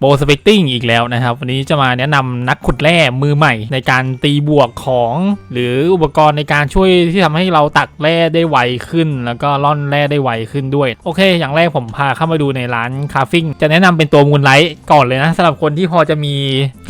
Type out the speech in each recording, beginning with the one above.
โบสเปกติ้งอีกแล้วนะครับ วันนี้จะมาแนะนำนักขุดแร่มือใหม่ ในการตีบวกของ หรืออุปกรณ์ในการช่วยที่ทำให้เราตักแร่ได้ไวขึ้น แล้วก็ล่อนแร่ได้ไวขึ้นด้วย โอเค อย่างแรกผมพาเข้ามาดูในร้านคาฟิงจะแนะนำเป็นตัวมูลไลท์ก่อนเลยนะสำหรับคนที่พอจะมี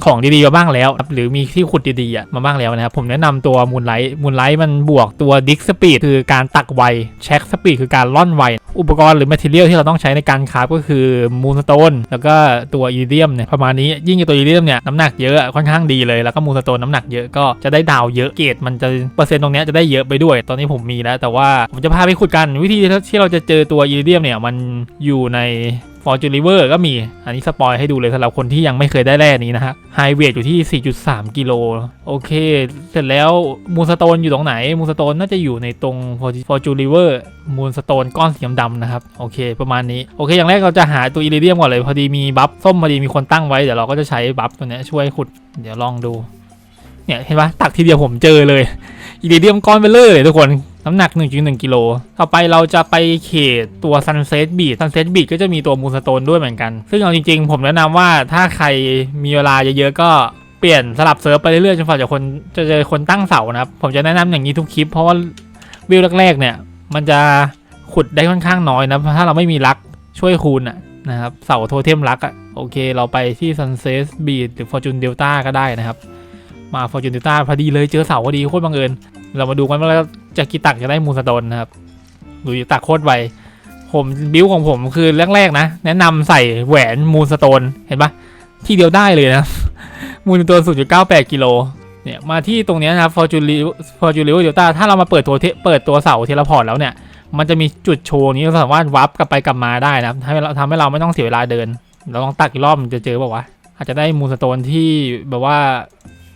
ของดีๆมาบ้างแล้ว หรือมีที่ขุดดีๆมาบ้างแล้วนะครับผมแนะนำตัวมูลไลท์มูลไลท์มันบวกตัวดิกสปีดคือการตักไวเช็คสปีดคือการล่อนไว อุปกรณ์หรือแมทเทียลที่เราต้องใช้ในการคราฟก็คือมูนสโตนแล้วก็ตัวอีเดียมเนี่ยประมาณนี้ยิ่งตัวอีเดียมเนี่ยน้ำหนักเยอะค่อนข้างดีเลยแล้วก็มูนสโตนน้ำหนักเยอะก็จะได้ดาวเยอะเกรดมันจะเปอร์เซ็นต์ตรงเนี้ยจะได้เยอะไปด้วย ตอนนี้ผมมีแล้วแต่ว่าผมจะพาไปขุดกันวิธีที่เราจะเจอตัวอีเดียมเนี่ยมันอยู่ใน Fortune River ก็มี อันนี้สปอยให้ดูเลยสำหรับคนที่ยังไม่เคยได้แร่นี้นะฮะไฮเวทอยู่ที่ 4.3 กิโลโอเค เสร็จแล้วมูนสโตนอยู่ตรงไหน มูนสโตนน่าจะอยู่ในตรง Fortune River มูนสโตนก้อนสีดำๆนะครับ โอเค ประมาณนี้ โอเค อย่างแรกเราจะหาตัวอิริเดียมก่อนเลย พอดีมีบัฟส้มพอดีมีคนตั้งไว้ เดี๋ยวเราก็จะใช้บัฟตัวนี้ช่วยขุด เดี๋ยวลองดู เนี่ยเห็นปะตักทีเดียวผมเจอเลยอิริเดียมก้อนเบลเลอร์เลยทุกคน น้ำหนัก 1.1 กิโล ต่อไปเราจะไปเขตตัว Sunset Beach Sunset Beach ก็จะมีตัวมูนสโตนด้วยเหมือนกัน ซึ่งเอาจริงๆ ผมแนะนำว่าถ้าใครมีเวลาเยอะๆ ก็เปลี่ยนสลับเซิร์ฟไปเรื่อยๆ จนกว่าจะคนจะเจอคนตั้งเสานะครับ ผมจะแนะนำอย่างนี้ทุกคลิป เพราะว่าวิวแรกๆ เนี่ย มันจะขุดได้ค่อนข้างน้อยนะ ถ้าเราไม่มีลักช่วยคูณอะนะครับ เสาโทเทมลักอะโอเค เราไปที่ Sunset Beach หรือ Fortune Delta ก็ได้นะครับ มา Fortune Delta พอดีเลยเจอเสาพอดีโคตรบังเอิญ เรามาดูกันว่า เราจะกี่ตักจะได้มูลสโตนนะครับดูดิตักโคตรไวผมบิวของผมคือแรกๆนะ แนะนำใส่แหวนมูลสโตนเห็นปะที่เดียวได้เลยนะ มูลสโตน0.98กิโลเนี่ยมาที่ตรงนี้นะครับ Fortune Fortune River Delta ถ้าเรามาเปิดตัวเทเปิดตัวเสาเทเลพอร์ตแล้วเนี่ย มันจะมีจุดโชว์นี้เราสามารถวับกลับไปกลับมาได้นะทำให้เราทำให้เราไม่ต้องเสียเวลาเดิน เราลองตักอีกรอบมันจะเจอบอกว่าวะอาจจะได้มูลสโตนที่แบบว่า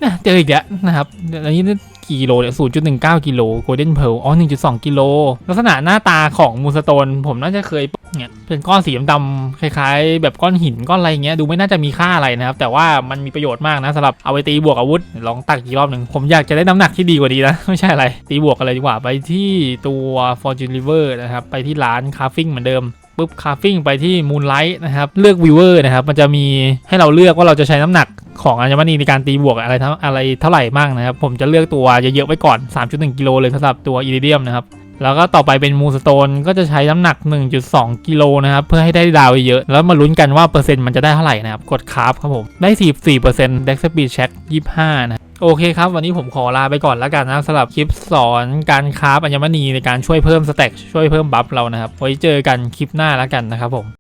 เนี่ยเจออีกแล้วนะครับอันนี้ กี่กิโลเนี่ย0.19กิโลโกลเด้นเพลอ๋อ1.2กิโลลักษณะหน้าตาของมูสโตน ผมน่าจะเคยเนี่ยเป็นก้อนสีดำๆคล้ายๆ แบบก้อนหินก้อนอะไรเงี้ยดูไม่น่าจะมีค่าอะไรนะครับ แต่ว่ามันมีประโยชน์มากนะสำหรับเอาไปตีบวกอาวุธ ลองตักอีกรอบหนึ่งผมอยากจะได้น้ำหนักที่ดีกว่านี้นะ ไม่ใช่อะไร ตีบวกกันเลยดีกว่าไปที่ตัว Fortune River นะครับ ไปที่ร้านคาฟิงเหมือนเดิมปุ๊บคาฟิงไปที่มูนไลท์นะครับ เลือกวิวเวอร์นะครับ มันจะมีให้เราเลือกว่าเราจะใช้น้ำหนัก ของอัญมณีในการตีบวกอะไรเท่าอะไรเท่าไหร่บ้างนะครับ ผมจะเลือกตัวเยอะๆไว้ก่อน 3.1 กิโลเลยสำหรับตัวอิริเดียมนะครับแล้วก็ต่อไปเป็นมูสโตนก็จะใช้น้ำหนัก 1.2 กิโลนะครับ เพื่อให้ได้ดาวเยอะ แล้วมาลุ้นกันว่าเปอร์เซ็นต์มันจะได้เท่าไหร่นะครับ กดคาร์ฟครับผม ได้ 44% Dex Speed Check 25 นะ โอเคครับ วันนี้ผมขอลาไปก่อนแล้วกันนะสำหรับคลิปสอนการคราฟอัญมณีในการช่วยเพิ่มสแต็กช่วยเพิ่มบัฟเรานะครับ ไว้เจอกันคลิปหน้าแล้วกันนะครับผม